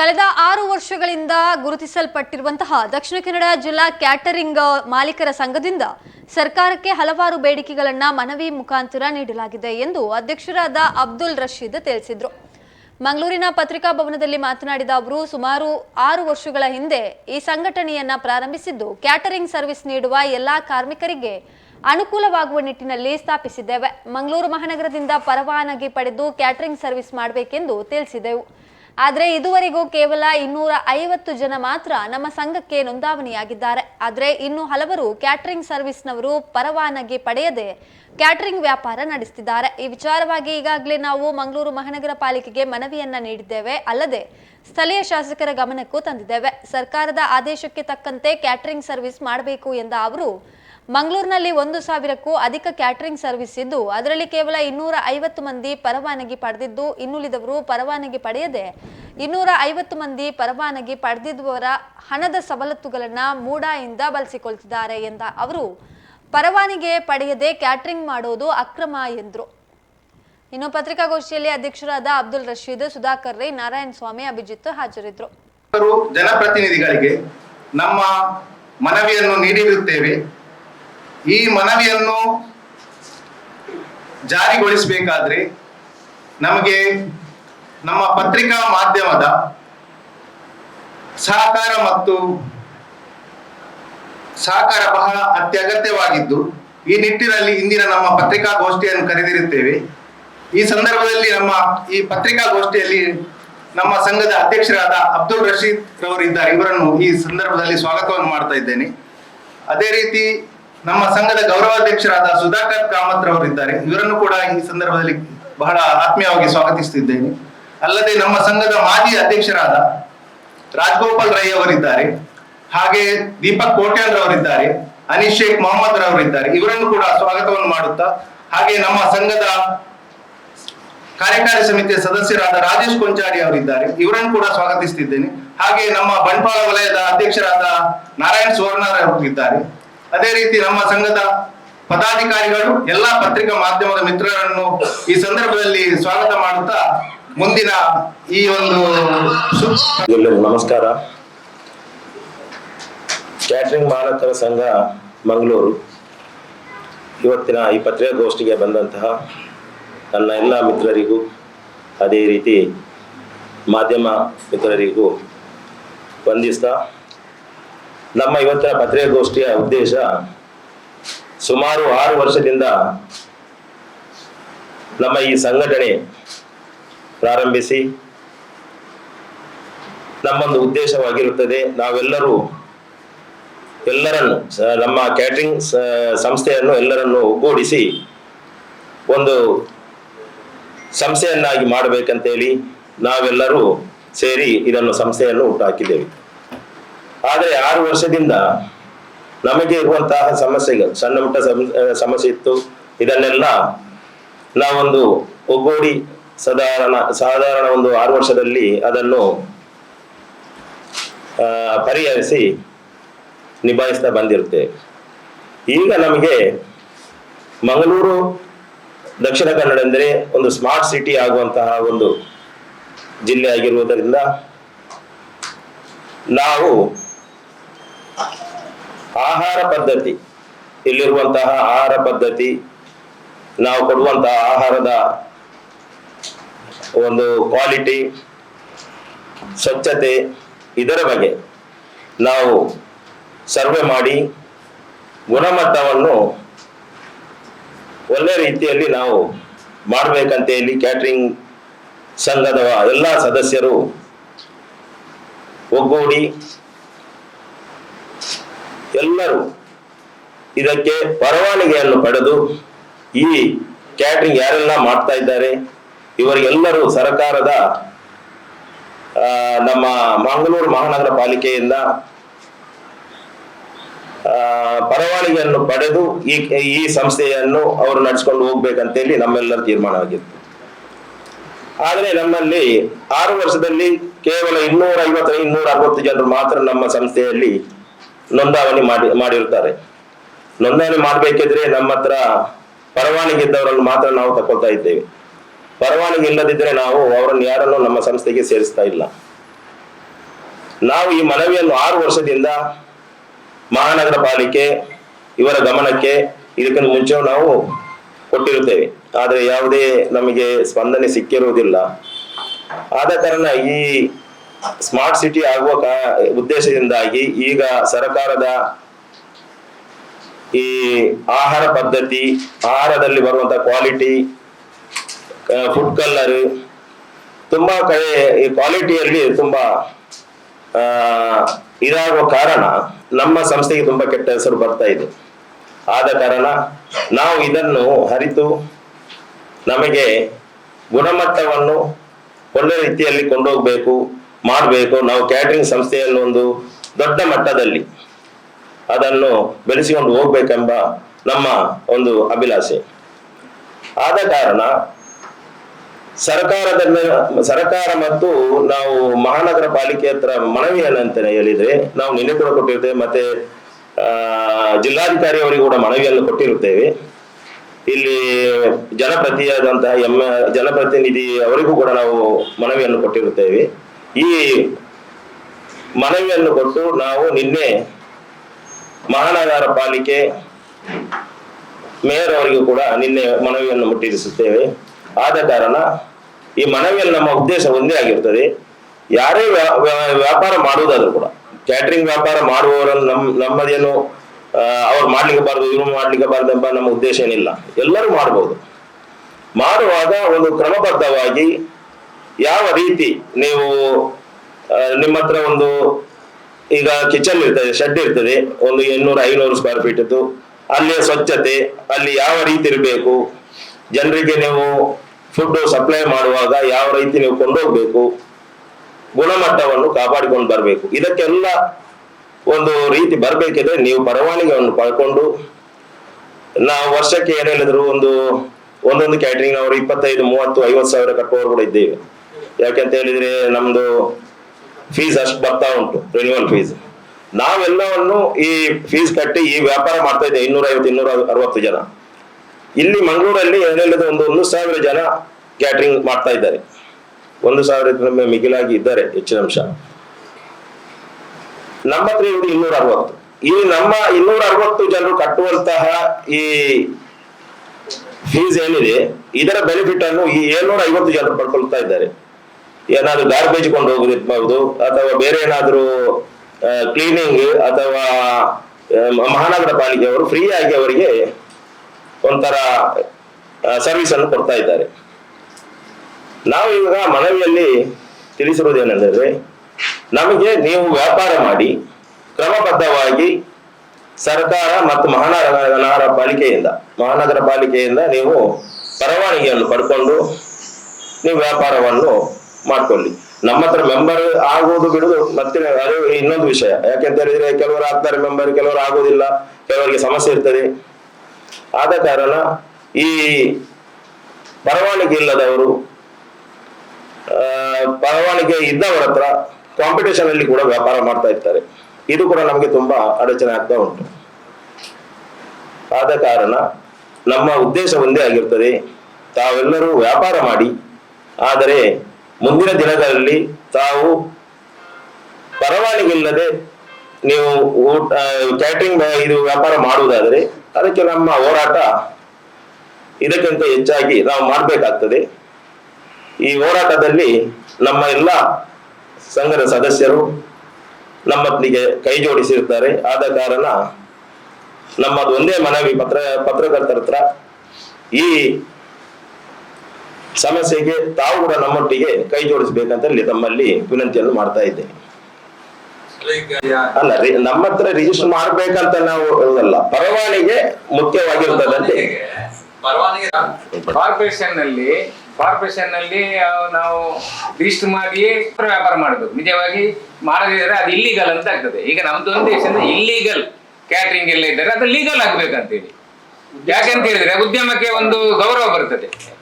ಕಳೆದ ಆರು ವರ್ಷಗಳಿಂದ ಗುರುತಿಸಲ್ಪಟ್ಟಿರುವಂತಹ ದಕ್ಷಿಣ ಕನ್ನಡ ಜಿಲ್ಲಾ ಕ್ಯಾಟರಿಂಗ್ ಮಾಲೀಕರ ಸಂಘದಿಂದ ಸರ್ಕಾರಕ್ಕೆ ಹಲವಾರು ಬೇಡಿಕೆಗಳನ್ನ ಮನವಿ ಮುಖಾಂತರ ನೀಡಲಾಗಿದೆ ಎಂದು ಅಧ್ಯಕ್ಷರಾದ ಅಬ್ದುಲ್ ರಶೀದ್ ತಿಳಿಸಿದರು. ಮಂಗಳೂರಿನ ಪತ್ರಿಕಾ ಭವನದಲ್ಲಿ ಮಾತನಾಡಿದ ಅವರು, ಸುಮಾರು ಆರು ವರ್ಷಗಳ ಹಿಂದೆ ಈ ಸಂಘಟನೆಯನ್ನ ಪ್ರಾರಂಭಿಸಿದ್ದು ಕ್ಯಾಟರಿಂಗ್ ಸರ್ವಿಸ್ ನೀಡುವ ಎಲ್ಲಾ ಕಾರ್ಮಿಕರಿಗೆ ಅನುಕೂಲವಾಗುವ ನಿಟ್ಟಿನಲ್ಲಿ ಸ್ಥಾಪಿಸಿದ್ದೇವೆ. ಮಂಗಳೂರು ಮಹಾನಗರದಿಂದ ಪರವಾನಗಿ ಪಡೆದು ಕ್ಯಾಟರಿಂಗ್ ಸರ್ವಿಸ್ ಮಾಡಬೇಕೆಂದು ತಿಳಿಸಿದೆವು. ಆದರೆ ಇದುವರೆಗೂ ಕೇವಲ ಇನ್ನೂರ ಐವತ್ತು ಜನ ಮಾತ್ರ ನಮ್ಮ ಸಂಘಕ್ಕೆ ನೋಂದಾವಣಿಯಾಗಿದ್ದಾರೆ. ಆದರೆ ಇನ್ನು ಹಲವರು ಕ್ಯಾಟರಿಂಗ್ ಸರ್ವಿಸ್ನವರು ಪರವಾನಗಿ ಪಡೆಯದೆ ಕ್ಯಾಟರಿಂಗ್ ವ್ಯಾಪಾರ ನಡೆಸುತ್ತಿದ್ದಾರೆ ಈ ವಿಚಾರವಾಗಿ ಈಗಾಗಲೇ ನಾವು ಮಂಗಳೂರು ಮಹಾನಗರ ಪಾಲಿಕೆಗೆ ಮನವಿಯನ್ನ ನೀಡಿದ್ದೇವೆ. ಅಲ್ಲದೆ ಸ್ಥಳೀಯ ಶಾಸಕರ ಗಮನಕ್ಕೂ ತಂದಿದ್ದೇವೆ. ಸರ್ಕಾರದ ಆದೇಶಕ್ಕೆ ತಕ್ಕಂತೆ ಕ್ಯಾಟರಿಂಗ್ ಸರ್ವಿಸ್ ಮಾಡಬೇಕು ಎಂದ ಅವರು ಮಂಗಳೂರಿನಲ್ಲಿ ಒಂದು ಸಾವಿರಕ್ಕೂ ಅಧಿಕ ಕ್ಯಾಟರಿಂಗ್ ಸರ್ವಿಸ್ ಇದ್ದು, ಅದರಲ್ಲಿ ಕೇವಲ ಇನ್ನೂರ ಐವತ್ತು ಮಂದಿ ಪರವಾನಗಿ ಪಡೆದಿದ್ದು, ಇನ್ನುಳಿದವರು ಪರವಾನಗಿ ಪಡೆಯದೆ ಇನ್ನೂರ ಐವತ್ತು ಮಂದಿ ಪರವಾನಗಿ ಪಡೆದಿರುವವರ ಹಣದ ಸವಲತ್ತುಗಳನ್ನು ಮೂಡಾಯಿಂದ ಬಳಸಿಕೊಳ್ತಿದ್ದಾರೆ ಎಂದ ಅವರು. ಪರವಾನಿಗೆ ಪಡೆಯದೆ ಕ್ಯಾಟರಿಂಗ್ ಮಾಡೋದು ಅಕ್ರಮ ಎಂದರು. ಇನ್ನು ಪತ್ರಿಕಾಗೋಷ್ಠಿಯಲ್ಲಿ ಅಧ್ಯಕ್ಷರಾದ ಅಬ್ದುಲ್ ರಶೀದ್, ಸುಧಾಕರ್ ರೈ, ನಾರಾಯಣ ಸ್ವಾಮಿ, ಅಭಿಜಿತ್ ಹಾಜರಿದ್ದರು ಜನಪ್ರತಿನಿಧಿಗಳಿಗೆ ನಮ್ಮ ಮನವಿಯನ್ನು ನೀಡಿರುತ್ತೇವೆ. ಈ ಮನವಿಯನ್ನು ಜಾರಿಗೊಳಿಸಬೇಕಾದ್ರೆ ನಮಗೆ ನಮ್ಮ ಪತ್ರಿಕಾ ಮಾಧ್ಯಮದ ಸಹಕಾರ ಮತ್ತು ಸಹಕಾರ ಬಹಳ ಅತ್ಯಗತ್ಯವಾಗಿದ್ದು, ಈ ನಿಟ್ಟಿನಲ್ಲಿ ಇಂದಿನ ನಮ್ಮ ಪತ್ರಿಕಾಗೋಷ್ಠಿಯನ್ನು ಕರೆದಿರುತ್ತೇವೆ. ಈ ಸಂದರ್ಭದಲ್ಲಿ ನಮ್ಮ ಈ ಪತ್ರಿಕಾಗೋಷ್ಠಿಯಲ್ಲಿ ನಮ್ಮ ಸಂಘದ ಅಧ್ಯಕ್ಷರಾದ ಅಬ್ದುಲ್ ರಶೀದ್ ರವರು ಇದ್ದಾರೆ ಇವರನ್ನು ಈ ಸಂದರ್ಭದಲ್ಲಿ ಸ್ವಾಗತವನ್ನು ಮಾಡ್ತಾ ಇದ್ದೇನೆ. ಅದೇ ರೀತಿ ನಮ್ಮ ಸಂಘದ ಗೌರವಾಧ್ಯಕ್ಷರಾದ ಸುಧಾಕರ್ ಕಾಮತ್ ರವರಿದ್ದಾರೆ. ಇವರನ್ನು ಕೂಡ ಈ ಸಂದರ್ಭದಲ್ಲಿ ಬಹಳ ಆತ್ಮೀಯವಾಗಿ ಸ್ವಾಗತಿಸುತ್ತಿದ್ದೇನೆ. ಅಲ್ಲದೆ ನಮ್ಮ ಸಂಘದ ಮಾಜಿ ಅಧ್ಯಕ್ಷರಾದ ರಾಜಗೋಪಾಲ್ ರೈ ಅವರಿದ್ದಾರೆ. ಹಾಗೆ ದೀಪಕ್ ಕೋಟ್ಯಾಲ್ ರವರಿದ್ದಾರೆ. ಅನೀಶ್ ಶೇಖ್ ಮೊಹಮ್ಮದ್ ರವರಿದ್ದಾರೆ. ಇವರನ್ನು ಕೂಡ ಸ್ವಾಗತವನ್ನು ಮಾಡುತ್ತಾ, ಹಾಗೆ ನಮ್ಮ ಸಂಘದ ಕಾರ್ಯಕಾರಿ ಸಮಿತಿಯ ಸದಸ್ಯರಾದ ರಾಜೇಶ್ ಕೊಂಚಾಡಿ ಅವರಿದ್ದಾರೆ. ಇವರನ್ನು ಕೂಡ ಸ್ವಾಗತಿಸುತ್ತಿದ್ದೇನೆ. ಹಾಗೆ ನಮ್ಮ ಬಂಟ್ವಾಳ ವಲಯದ ಅಧ್ಯಕ್ಷರಾದ ನಾರಾಯಣ್ ಸುವರ್ಣ ಇದ್ದಾರೆ ಅದೇ ರೀತಿ ನಮ್ಮ ಸಂಘದ ಪದಾಧಿಕಾರಿಗಳು, ಎಲ್ಲಾ ಪತ್ರಿಕಾ ಮಾಧ್ಯಮದ ಮಿತ್ರರನ್ನು ಈ ಸಂದರ್ಭದಲ್ಲಿ ಸ್ವಾಗತ ಮಾಡುತ್ತಾ ಮುಂದಿನ ಈ ಒಂದು ನಮಸ್ಕಾರ. ಕ್ಯಾಟ್ರಿಂಗ್ ಮಾಲಕರ ಸಂಘ ಮಂಗಳೂರು. ಇವತ್ತಿನ ಈ ಪತ್ರಿಕಾಗೋಷ್ಠಿಗೆ ಬಂದಂತಹ ನನ್ನ ಎಲ್ಲ ಮಿತ್ರರಿಗೂ, ಅದೇ ರೀತಿ ಮಾಧ್ಯಮ ಮಿತ್ರರಿಗೂ ವಂದಿಸ್ತಾ ನಮ್ಮ ಇವತ್ತಿನ ಪತ್ರಿಕಾಗೋಷ್ಠಿಯ ಉದ್ದೇಶ ಸುಮಾರು ಆರು ವರ್ಷದಿಂದ ನಮ್ಮ ಈ ಸಂಘಟನೆ ಪ್ರಾರಂಭಿಸಿ ನಮ್ಮೊಂದು ಉದ್ದೇಶವಾಗಿರುತ್ತದೆ. ನಾವೆಲ್ಲರೂ ಎಲ್ಲರನ್ನು ನಮ್ಮ ಕ್ಯಾಟ್ರಿಂಗ್ ಸಂಸ್ಥೆಯನ್ನು ಎಲ್ಲರನ್ನು ಒಗ್ಗೂಡಿಸಿ ಒಂದು ಸಂಸ್ಥೆಯನ್ನಾಗಿ ಮಾಡಬೇಕಂತೇಳಿ ನಾವೆಲ್ಲರೂ ಸೇರಿ ಇದನ್ನು ಸಂಸ್ಥೆಯನ್ನು ಹುಟ್ಟುಹಾಕಿದ್ದೇವೆ ಆದರೆ ಆರು ವರ್ಷದಿಂದ ನಮಗೆ ಇರುವಂತಹ ಸಮಸ್ಯೆಗಳು, ಸಣ್ಣ ಪುಟ್ಟ ಸಮ್- ಸಮಸ್ಯೆ ಇತ್ತು. ಇದನ್ನೆಲ್ಲ ನಾವೊಂದು ಒಗ್ಗೂಡಿ ಸಾಧಾರಣ ಸಾಧಾರಣ ಒಂದು ಆರು ವರ್ಷದಲ್ಲಿ ಅದನ್ನು ಪರಿಹರಿಸಿ ನಿಭಾಯಿಸ್ತಾ ಬಂದಿರುತ್ತೇವೆ. ಈಗ ನಮಗೆ ಮಂಗಳೂರು, ದಕ್ಷಿಣ ಕನ್ನಡ ಅಂದರೆ ಒಂದು ಸ್ಮಾರ್ಟ್ ಸಿಟಿ ಆಗುವಂತಹ ಒಂದು ಜಿಲ್ಲೆ ಆಗಿರುವುದರಿಂದ ನಾವು ಆಹಾರ ಪದ್ಧತಿ. ಇಲ್ಲಿರುವಂತಹ ಆಹಾರ ಪದ್ಧತಿ, ನಾವು ಕೊಡುವಂತಹ ಆಹಾರದ ಒಂದು ಕ್ವಾಲಿಟಿ ಸ್ವಚ್ಛತೆ ಇದರ ಬಗ್ಗೆ ನಾವು ಸರ್ವೆ ಮಾಡಿ ಗುಣಮಟ್ಟವನ್ನು ಒಳ್ಳೆ ರೀತಿಯಲ್ಲಿ ನಾವು ಮಾಡಬೇಕಂತ ಹೇಳಿ ಕ್ಯಾಟ್ರಿಂಗ್ ಸಂಘದ ಎಲ್ಲ ಸದಸ್ಯರು ಒಗ್ಗೂಡಿ ಎಲ್ಲರೂ ಇದಕ್ಕೆ ಪರವಾನಗಿಯನ್ನು ಪಡೆದು ಈ ಕ್ಯಾಟ್ರಿಂಗ್ ಯಾರೆಲ್ಲ ಮಾಡ್ತಾ ಇದ್ದಾರೆ, ಇವರಿಗೆಲ್ಲರೂ ಸರ್ಕಾರದ ನಮ್ಮ ಮಂಗಳೂರು ಮಹಾನಗರ ಪಾಲಿಕೆಯಿಂದ ಪರವಾನಗಿಯನ್ನು ಪಡೆದು ಈ ಈ ಸಂಸ್ಥೆಯನ್ನು ಅವರು ನಡೆಸ್ಕೊಂಡು ಹೋಗ್ಬೇಕಂತೇಳಿ ನಮ್ಮೆಲ್ಲರ ತೀರ್ಮಾನವಾಗಿತ್ತು. ಆದರೆ ನಮ್ಮಲ್ಲಿ ಆರು ವರ್ಷದಲ್ಲಿ ಕೇವಲ ಇನ್ನೂರ ಐವತ್ತು ಇನ್ನೂರ ಅರವತ್ತು ಜನರು ಮಾತ್ರ ನಮ್ಮ ಸಂಸ್ಥೆಯಲ್ಲಿ ನೋಂದಾವಣಿ ಮಾಡಿ, ಮಾಡಿರ್ತಾರೆ. ನೋಂದಣಿ ಮಾಡಬೇಕಿದ್ರೆ ನಮ್ಮ ಹತ್ರ ಪರವಾನಗಿ ಇದ್ದವರನ್ನು ಮಾತ್ರ ನಾವು ತಗೊಳ್ತಾ ಇದ್ದೇವೆ. ಪರವಾನಗಿ ಇಲ್ಲದಿದ್ರೆ ನಾವು ಅವರನ್ನು ಯಾರನ್ನು ನಮ್ಮ ಸಂಸ್ಥೆಗೆ ಸೇರಿಸ್ತಾ ಇಲ್ಲ. ನಾವು ಈ ಮನವಿಯನ್ನು ಆರು ವರ್ಷದಿಂದ ಮಹಾನಗರ ಪಾಲಿಕೆ ಇವರ ಗಮನಕ್ಕೆ ಇದಕ್ಕಿಂತ ಮುಂಚೆ ನಾವು ಕೊಟ್ಟಿರುತ್ತೇವೆ. ಆದರೆ ಯಾವುದೇ ನಮಗೆ ಸ್ಪಂದನೆ ಸಿಕ್ಕಿರುವುದಿಲ್ಲ. ಆದ ಕಾರಣ ಈ ಸ್ಮಾರ್ಟ್ ಸಿಟಿ ಆಗುವ ಉದ್ದೇಶದಿಂದಾಗಿ ಈಗ ಸರಕಾರದ ಈ ಆಹಾರ ಪದ್ಧತಿ, ಆಹಾರದಲ್ಲಿ ಬರುವಂತ ಕ್ವಾಲಿಟಿ ಫುಡ್ ಕಲರ್ ತುಂಬಾ ಕಡೆ ಈ ಕ್ವಾಲಿಟಿಯಲ್ಲಿ ತುಂಬಾ ಇದಾಗುವ ಕಾರಣ ನಮ್ಮ ಸಂಸ್ಥೆಗೆ ತುಂಬಾ ಕೆಟ್ಟ ಹೆಸರು ಬರ್ತಾ ಇದೆ. ಆದ ಕಾರಣ ನಾವು ಇದನ್ನು ಹರಿತು ನಮಗೆ ಗುಣಮಟ್ಟವನ್ನು ಒಳ್ಳೆ ರೀತಿಯಲ್ಲಿ ಕೊಂಡೋಗ್ಬೇಕು. ಮಾಡಬೇಕು. ನಾವು ಕ್ಯಾಟರಿಂಗ್ ಸಂಸ್ಥೆಯನ್ನು ಒಂದು ದೊಡ್ಡ ಮಟ್ಟದಲ್ಲಿ ಅದನ್ನು ಬೆಳೆಸಿಕೊಂಡು ಹೋಗ್ಬೇಕೆಂಬ ನಮ್ಮ ಒಂದು ಅಭಿಲಾಷೆ. ಆದ ಕಾರಣ ಸರ್ಕಾರದ ಸರ್ಕಾರ ಮತ್ತು ನಾವು ಮಹಾನಗರ ಪಾಲಿಕೆ ಹತ್ರ ಮನವಿ ಏನಂತ ಹೇಳಿದ್ರೆ, ನಾವು ನಿನ್ನೆ ಕೂಡ ಕೊಟ್ಟಿರ್ತೇವೆ, ಮತ್ತೆ ಜಿಲ್ಲಾಧಿಕಾರಿ ಅವರಿಗೆ ಕೂಡ ಮನವಿಯನ್ನು ಕೊಟ್ಟಿರುತ್ತೇವೆ. ಇಲ್ಲಿ ಜನಪ್ರತಿಯಾದಂತಹ ಎಂ, ಜನಪ್ರತಿನಿಧಿ ಅವರಿಗೂ ಕೂಡ ನಾವು ಮನವಿಯನ್ನು ಕೊಟ್ಟಿರುತ್ತೇವೆ. ಈ ಮನವಿಯನ್ನು ಕೊಟ್ಟು ನಾವು ನಿನ್ನೆ ಮಹಾನಗರ ಪಾಲಿಕೆ ಮೇಯರ್ ಅವರಿಗೂ ಕೂಡ ನಿನ್ನೆ ಮನವಿಯನ್ನು ಮುಟ್ಟಿರಿಸುತ್ತೇವೆ ಆದ ಕಾರಣ ಈ ಮನವಿಯಲ್ಲಿ ನಮ್ಮ ಉದ್ದೇಶ ಒಂದೇ ಆಗಿರ್ತದೆ. ಯಾರೇ ವ್ಯಾ- ವ್ಯಾ- ವ್ಯಾಪಾರ ಮಾಡುವುದಾದ್ರೂ ಕೂಡ ಕ್ಯಾಟ್ರಿಂಗ್ ವ್ಯಾಪಾರ ಮಾಡುವವರನ್ನು ನಮ್, ನಮ್ಮದೇನು ಅವ್ರು ಮಾಡ್ಲಿಕ್ಕೆ ಬಾರದು, ಇವ್ರು ಮಾಡ್ಲಿಕ್ಕೆ ಬಾರದು ಎಂಬ ನಮ್ಮ ಉದ್ದೇಶ ಏನಿಲ್ಲ. ಎಲ್ಲರೂ ಮಾಡಬಹುದು ಮಾಡುವಾಗ ಒಂದು ಕ್ರಮಬದ್ಧವಾಗಿ ಯಾವ ರೀತಿ ನೀವು ನಿಮ್ಮ ಹತ್ರ ಒಂದು, ಈಗ ಕಿಚನ್ ಇರ್ತದೆ ಶೆಡ್ ಇರ್ತದೆ, ಒಂದು ಇನ್ನೂರು ಐನೂರು ಸ್ಕ್ವೇರ್ ಫೀಟ್ ಅಲ್ಲಿಯ ಸ್ವಚ್ಛತೆ, ಅಲ್ಲಿ ಯಾವ ರೀತಿ ಇರಬೇಕು, ಜನರಿಗೆ ನೀವು ಫುಡ್ ಸಪ್ಲೈ ಮಾಡುವಾಗ ಯಾವ ರೀತಿ ನೀವು ಕೊಂಡೋಗ್ಬೇಕು, ಗುಣಮಟ್ಟವನ್ನು ಕಾಪಾಡಿಕೊಂಡು ಬರಬೇಕು. ಇದಕ್ಕೆಲ್ಲ ಒಂದು ರೀತಿ ಬರಬೇಕಿದ್ರೆ ನೀವು ಪರವಾನಿಗೆಯನ್ನು ಪಡ್ಕೊಂಡು, ನಾವು ವರ್ಷಕ್ಕೆ ಏನೇಳಿದ್ರು ಒಂದು, ಒಂದೊಂದು ಕ್ಯಾಟರಿಂಗ್ ಅವರು ಇಪ್ಪತ್ತೈದು, ಮೂವತ್ತು, ಐವತ್ತು ಸಾವಿರ ಕಟ್ಟುವವರು ಕೂಡ ಇದ್ದೇವೆ. ಯಾಕೆಂತ ಹೇಳಿದ್ರೆ ನಮ್ದು ಫೀಸ್ ಅಷ್ಟು ಬರ್ತಾ ಉಂಟು ರಿನ್ಯೂವಲ್ ಫೀಸ್ ನಾವೆಲ್ಲವನ್ನು ಈ ಫೀಸ್ ಕಟ್ಟಿ ಈ ವ್ಯಾಪಾರ ಮಾಡ್ತಾ ಇದ್ದೇವೆ ಇನ್ನೂರ ಐವತ್ತು ಇನ್ನೂರ ಅರವತ್ತು ಜನ. ಇಲ್ಲಿ ಮಂಗಳೂರಲ್ಲಿ ಏನ್ ಹೇಳಿದ್ರೆ ಒಂದು ಒಂದು ಸಾವಿರ ಜನ ಕ್ಯಾಟ್ರಿಂಗ್ ಮಾಡ್ತಾ ಇದ್ದಾರೆ. ಒಂದು ಸಾವಿರ ಮಿಗಿಲಾಗಿ ಇದ್ದಾರೆ, ಹೆಚ್ಚಿನ ಅಂಶ. ನಮ್ಮ ಹತ್ರ ಇರುವುದು ಇನ್ನೂರ ಅರವತ್ತು ಈ ನಮ್ಮ ಇನ್ನೂರ ಅರವತ್ತು ಜನರು ಕಟ್ಟುವಂತಹ ಈ ಫೀಸ್ ಏನಿದೆ, ಇದರ ಬೆನಿಫಿಟ್ ಅನ್ನು ಈ ಏಳ್ನೂರ ಐವತ್ತು ಜನರು ಪಡ್ಕೊಳ್ತಾ ಇದ್ದಾರೆ. ಏನಾದ್ರು ಗಾರ್ಬೇಜ್ ಕೊಂಡು ಹೋಗುದಿರ್ಬಹುದು ಅಥವಾ ಬೇರೆ ಏನಾದ್ರು ಕ್ಲೀನಿಂಗ್ ಅಥವಾ ಮಹಾನಗರ ಪಾಲಿಕೆಯವರು ಫ್ರೀ ಆಗಿ ಅವರಿಗೆ ಒಂಥರ ಸರ್ವಿಸ್ ಅನ್ನು ಕೊಡ್ತಾ ಇದ್ದಾರೆ. ನಾವು ಈಗ ಮನವಿಯಲ್ಲಿ ತಿಳಿಸಿರುವುದೇನೆಂದರೆ ನಮಗೆ ನೀವು ವ್ಯಾಪಾರ ಮಾಡಿ, ಕ್ರಮಬದ್ಧವಾಗಿ ಸರ್ಕಾರ ಮತ್ತು ಮಹಾನಗರ ನಗರ ಪಾಲಿಕೆಯಿಂದ, ಮಹಾನಗರ ಪಾಲಿಕೆಯಿಂದ ನೀವು ಪರವಾನಗಿಯನ್ನು ಪಡ್ಕೊಂಡು, ನೀವು ವ್ಯಾಪಾರವನ್ನು ಮಾಡ್ಕೊಳ್ಳಿ. ನಮ್ಮ ಹತ್ರ ಮೆಂಬರ್ ಆಗೋದು ಬಿಡುದು ಮತ್ತೆ ಅರಿವು ಇನ್ನೊಂದು ವಿಷಯ. ಯಾಕೆಂತ ಹೇಳಿದ್ರೆ ಕೆಲವರು ಆಗ್ತಾರೆ ಮೆಂಬರ್ ಕೆಲವರು ಆಗೋದಿಲ್ಲ, ಕೆಲವರಿಗೆ ಸಮಸ್ಯೆ ಇರ್ತದೆ. ಆದ ಕಾರಣ ಈ ಪರವಾನಿಗೆ ಇಲ್ಲದವರು ಪರವಾನಗಿ ಇದ್ದವರ ಹತ್ರ ಕಾಂಪಿಟೇಷನ್ ಅಲ್ಲಿ ಕೂಡ ವ್ಯಾಪಾರ ಮಾಡ್ತಾ ಇರ್ತಾರೆ. ಇದು ಕೂಡ ನಮಗೆ ತುಂಬಾ ಅಡಚಣೆ ಆಗ್ತಾ ಉಂಟು. ಆದ ಕಾರಣ ನಮ್ಮ ಉದ್ದೇಶ ಒಂದೇ ಆಗಿರ್ತದೆ. ತಾವೆಲ್ಲರೂ ವ್ಯಾಪಾರ ಮಾಡಿ, ಆದರೆ ಮುಂದಿನ ದಿನಗಳಲ್ಲಿ ತಾವು ಪರವಾನಗಿ ಇಲ್ಲದೆ ನೀವು ಊಟ ಕ್ಯಾಟ್ರಿಂಗ್ ಇದು ವ್ಯಾಪಾರ ಮಾಡುವುದಾದರೆ ಅದಕ್ಕೆ ನಮ್ಮ ಹೋರಾಟ ಇದಕ್ಕಿಂತ ಹೆಚ್ಚಾಗಿ ನಾವು ಮಾಡಬೇಕಾಗ್ತದೆ. ಈ ಹೋರಾಟದಲ್ಲಿ ನಮ್ಮ ಎಲ್ಲ ಸಂಘದ ಸದಸ್ಯರು ನಮ್ಮೊಂದಿಗೆ ಕೈ ಜೋಡಿಸಿರ್ತಾರೆ ಆದ ಕಾರಣ ನಮ್ಮದು ಒಂದೇ ಮನವಿ ಪತ್ರ, ಪತ್ರಕರ್ತರ ಹತ್ರ ಈ ಸಮಸ್ಯೆಗೆ ತಾವು ಕೂಡ ನಮ್ಮೊಟ್ಟಿಗೆ ಕೈ ಜೋಡಿಸಬೇಕಂತ ತಮ್ಮಲ್ಲಿ ವಿನಂತಿಯನ್ನು ಮಾಡ್ತಾ ಇದ್ದೇನೆ. ಅಲ್ಲ ನಮ್ಮ ಹತ್ರ ರಿಜಿಸ್ಟರ್ ಮಾಡ್ಬೇಕಂತ ನಾವು ಅಲ್ಲ, ಪರವಾನಿಗೆ ಮುಖ್ಯವಾಗಿರ್ತದಂತೆ. ಅಂತ. ಕಾರ್ಪೊರೇಷನ್ನಲ್ಲಿ ಕಾರ್ಪೊರೇಷನ್ನಲ್ಲಿ ನಾವು ರಿಜಿಸ್ಟರ್ ಮಾಡಿ ವ್ಯಾಪಾರ ಮಾಡಬೇಕು. ನಿಜವಾಗಿ ಮಾಡದಿದ್ರೆ ಅದು ಇಲ್ಲಿಗಲ್ ಅಂತ ಆಗ್ತದೆ. ಈಗ ನಮ್ದು ಒಂದು ದೇಶ ಇಲ್ಲಿಗಲ್ ಕ್ಯಾಟ್ರಿಂಗ್ ಎಲ್ಲ ಇದ್ದಾರೆ ಅದು ಲೀಗಲ್ ಆಗ್ಬೇಕಂತೇಳಿ. ಯಾಕೆಂತ ಹೇಳಿದ್ರೆ ಉದ್ಯಮಕ್ಕೆ ಒಂದು ಗೌರವ ಬರ್ತದೆ.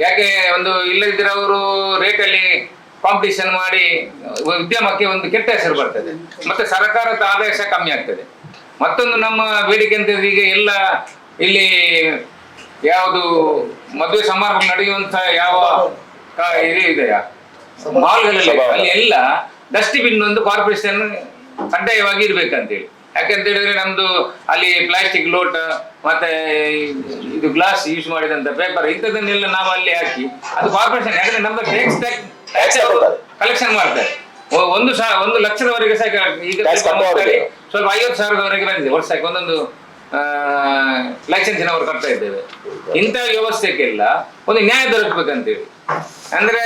ಯಾಕೆ ಒಂದು ಇಲ್ಲದಿದ್ದರವರು ಅವರು ರೇಟಲ್ಲಿ ಕಾಂಪಿಟೇಷನ್ ಮಾಡಿ ಉದ್ಯಮಕ್ಕೆ ಒಂದು ಕೆಟ್ಟ ಹೆಸರು ಬರ್ತದೆ. ಮತ್ತೆ ಸರ್ಕಾರದ ಆದಾಯ ಸಹ ಕಮ್ಮಿ ಆಗ್ತದೆ. ಮತ್ತೊಂದು ನಮ್ಮ ಬೇಡಿಕೆ ಅಂತ ಈಗ ಎಲ್ಲ ಇಲ್ಲಿ ಯಾವುದು ಮದುವೆ ಸಮಾರಂಭ ನಡೆಯುವಂತ ಯಾವ ಇದು ಇದೆಯಾ? ಮಾಲ್ಗಳಲ್ಲಿ ಅಲ್ಲಿ ಎಲ್ಲ ಡಸ್ಟ್ಬಿನ್ ಒಂದು ಕಾರ್ಪೊರೇಷನ್ ಕಡ್ಡಾಯವಾಗಿ ಇರ್ಬೇಕಂತೇಳಿ. ಯಾಕಂತ ಹೇಳಿದ್ರೆ ನಮ್ದು ಅಲ್ಲಿ ಪ್ಲಾಸ್ಟಿಕ್ ಲೋಟ ಮತ್ತೆ ಇದು ಗ್ಲಾಸ್ ಯೂಸ್ ಮಾಡಿದಂತ ಪೇಪರ್ ಇಂಥದನ್ನೆಲ್ಲ ನಾವು ಅಲ್ಲಿ ಹಾಕಿ ಅದು ಕಾರ್ಪೊರೇಷನ್ ಯಾಕಂದ್ರೆ ನಮ್ದು ಟ್ಯಾಕ್ಸ್ ಟ್ಯಾಕ್ಸ್. ಕಲೆಕ್ಷನ್ ಮಾಡ್ತಾರೆ. ಒಂದು ಸಾವಿರ ಒಂದು ಲಕ್ಷದವರೆಗೆ ಸಹ ಈಗ ಸ್ವಲ್ಪ ಐವತ್ತು ಸಾವಿರದವರೆಗೆ ಬಂದಿದೆ ವರ್ಷಕ್ಕೆ ಒಂದೊಂದು ಲೈಸೆನ್ಸಿನವರು ಕಟ್ತಾ ಇದ್ದೇವೆ. ಇಂಥ ವ್ಯವಸ್ಥೆಗೆಲ್ಲ ಒಂದು ನ್ಯಾಯ ದೊರಕಬೇಕಂತೇಳಿ. ಅಂದ್ರೆ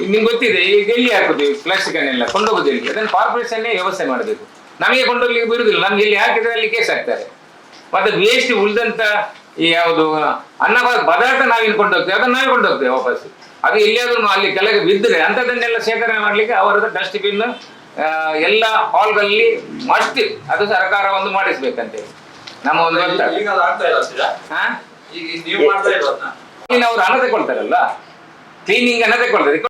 ನಿಮ್ಗೆ ಗೊತ್ತಿದೆ ಈಗ ಎಲ್ಲಿ ಹಾಕುದು ಪ್ಲಾಸ್ಟಿಕ್ ಅನ್ನೆಲ್ಲ ಕೊಂಡೋಗುದು ಎಲ್ಲಿ? ಅದನ್ನು ಕಾರ್ಪೊರೇಷನ್ ವ್ಯವಸ್ಥೆ ಮಾಡಬೇಕು. ನಮಗೆ ಕೊಂಡೋಗ್ಲಿಕ್ಕೆ ಬಿಡುದಿಲ್ಲ ನಮ್ಗೆ ಇಲ್ಲಿ ಹಾಕಿದ್ರೆ ಅಲ್ಲಿ ಕೇಸ್ ಆಗ್ತಾರೆ ಮತ್ತೆ ವೇಸ್ಟ್ ಉಳಿದಂತ ಈ ಯಾವುದು ಅನ್ನ ಪದಾರ್ಥ ನಾವಿಲ್ಲಿ ಕೊಂಡೋಗ್ತೇವೆ. ಅದನ್ನ ನಾವೇ ಕೊಂಡೋಗ್ತೇವೆ ವಾಪಸ್ ಅದು ಎಲ್ಲಿಯಾದ್ರೂ ಅಲ್ಲಿ ಕೆಳಗೆ ಬಿದ್ದರೆ ಅಂಥದ್ದನ್ನೆಲ್ಲ ಶೇಖರಣೆ ಮಾಡ್ಲಿಕ್ಕೆ ಅವರದ್ದು ಡಸ್ಟ್ಬಿನ್ ಎಲ್ಲ ಹಾಲ್ಗಳಲ್ಲಿ ಮಸ್ಟ್ ಅದು ಸರ್ಕಾರ ಒಂದು ಮಾಡಿಸ್ಬೇಕಂತೆ. ನಮ್ಮ ಒಂದು ಅವ್ರು ಹಣ ತಗೊಳ್ತಾರಲ್ಲ ಕ್ಲೀನಿಂಗ್ ಅನ್ನ ತಗೊಳ್ತಾರೆ